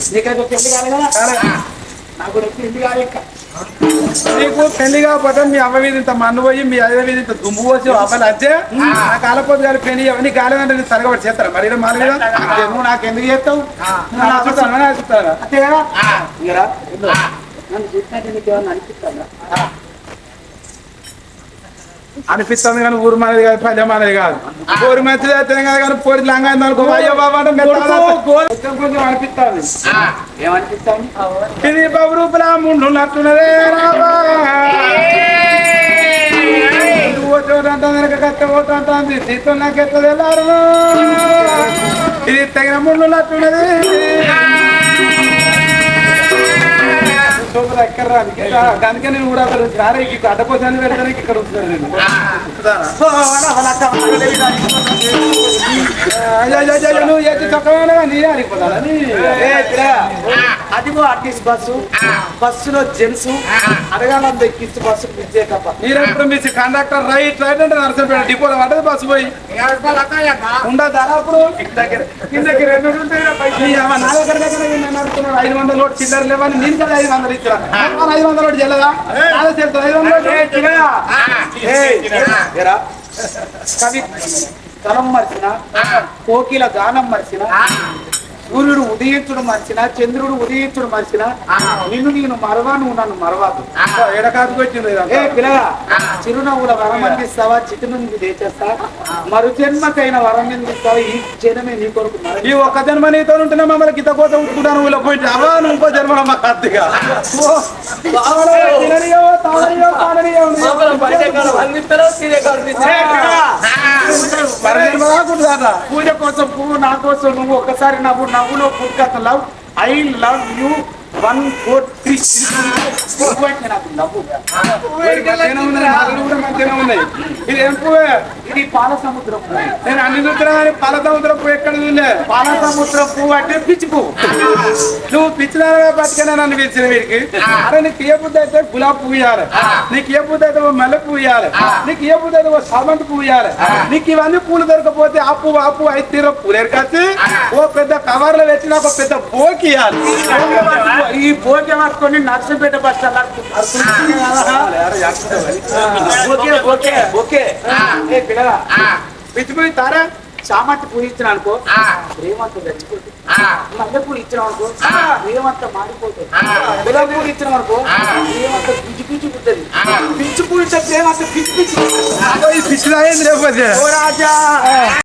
పెళ్ళి కదా? కాలే. నాకు పెళ్ళి నీకు పెళ్ళి కాకపోతే మీ అవ్వ మీద ఇంత మన్ను పోయి మీ అయ్య మీద ఇంత దుమ్ము పోసి అవ్వలు వచ్చే నా కాలపోతే గారి పెళ్ళి అవన్నీ కాలేదంటే నేను సరగబడి చేస్తారా? మరి మాల మీద నువ్వు నాకు ఎందుకు చేస్తావు చూస్తాను అంతే కదా? నన్ను చూసినట్టు నీకు ఏమన్నా అనిపిస్తుందా? అనిపిస్తుంది కానీ ఊరు మనది కాదు పల్లె మనది కాదు. ఊరు మంచిది అయితే కాదు కానీ పోరి లంగా అనుకో అయ్యో బాబా అంటే కొంచెం కొంచెం అనిపిస్తుంది. ఏమనిపిస్తాను ఇది బాబు రూపుల ముండు నట్టున్నదే ఎట్లా తెల్లారు? ఇది తగిన ముండు నట్టున్నది రాదు. ఇక్కడ దానికే నేను కూడా అక్కడ సారే ఇక్కడ అడ్డపోసాన్ని పెడతానికి ఇక్కడ వస్తాను నేను నువ్వు ఎత్తి చక్కగా నీరే అడిగిపోతాను అదిగో ఆర్టీసీ బస్సు. బస్సులో జెంట్స్. అడగాలంత ఎక్కించి బస్సు పిచ్చే తప్ప మీరెప్పుడు మీ కండక్టర్ రైట్ రైట్ అంటే నరసపేట డిపోలో పడ్డది బస్సు పోయి? ఉండదా అప్పుడు? దగ్గర కిందకి రెండు నా దగ్గర దగ్గర. ఐదు వందల నోటు చిల్లర లేవని నేను కదా ఐదు వందలు ఇచ్చిన ఐదు వందల నోటు చెల్లదా? చెప్తా ఐదు వందల కవి తలం మర్చిన కోకిల గానం మర్చిన సూర్యుడు ఉదయించుడు మర్చిన చంద్రుడు ఉదయించుడు మర్చిన నిన్ను నేను మరవా నువ్వు నన్ను మరవాదు ఎడకాదుకు వచ్చింది ఏ పిల్లగా చిరునవ్వుల వరం అందిస్తావా? చిటి నుండి తెచ్చేస్తా మరు జన్మకైన వరం అందిస్తావా ఈ జనమే నీ కొరకు ఈ ఒక్క జన్మ నీతో ఉంటేనే మమ్మల్ని కింద కోత ఉంటున్నాను పోయి అవా నువ్వు ఇంకో జన్మ మా కత్తిగా తిననియో పాడనియో పూజ కోసం పువ్వు నా కోసం నువ్వు ఒక్కసారి నవ్వు నవ్వులో పుట్టుక love. I love you. One four three ఉన్నాయి ఇది ఏం పువ్వే ఇది పాల సముద్రం పువ్వు. నేను అన్ని చూస్తున్నా పాల సముద్రం పువ్వు ఎక్కడ చూడలే. పాల సముద్రం పువ్వు అంటే పిచ్చి పువ్వు నువ్వు పిచ్చిదారుగా బతికనే నన్ను పిలిచిన వీడికి. అరే నీకు ఏ బుద్ధి అయితే గులాబ్ పువ్వు ఇవ్వాలి నీకు ఏ బుద్ధి అయితే ఓ మల్లె పువ్వు ఇవ్వాలి నీకు ఏ బుద్ధి అయితే ఓ సామంతి పువ్వు ఇవ్వాలి నీకు ఇవన్నీ పూలు దొరకపోతే ఆ పువ్వు ఆ పువ్వు అయితే తీర పూలు ఎరకచ్చి ఓ పెద్ద కవర్లో పెట్టి నాకు పెద్ద పోకి ఇవ్వాలి ఈ భోజనం పట్టుకొని Narsampet bus stand okay okay. Okay ఏ పిల్లగా పిచ్చిపోయి తారా? చామంతి పూలు ఇచ్చిన అనుకో. ప్రేమంత చచ్చిపోతుంది మల్లె పూలు ఇచ్చిన అనుకో. ప్రేమంత మారిపోతుంది గులాబీ పూలు ఇచ్చిన అనుకో. ప్రేమంత పిచ్చి పిచ్చి పుట్టది. పిచ్చి పూలు ఇచ్చే ప్రేమంత పిచ్చి పిచ్చి ఈ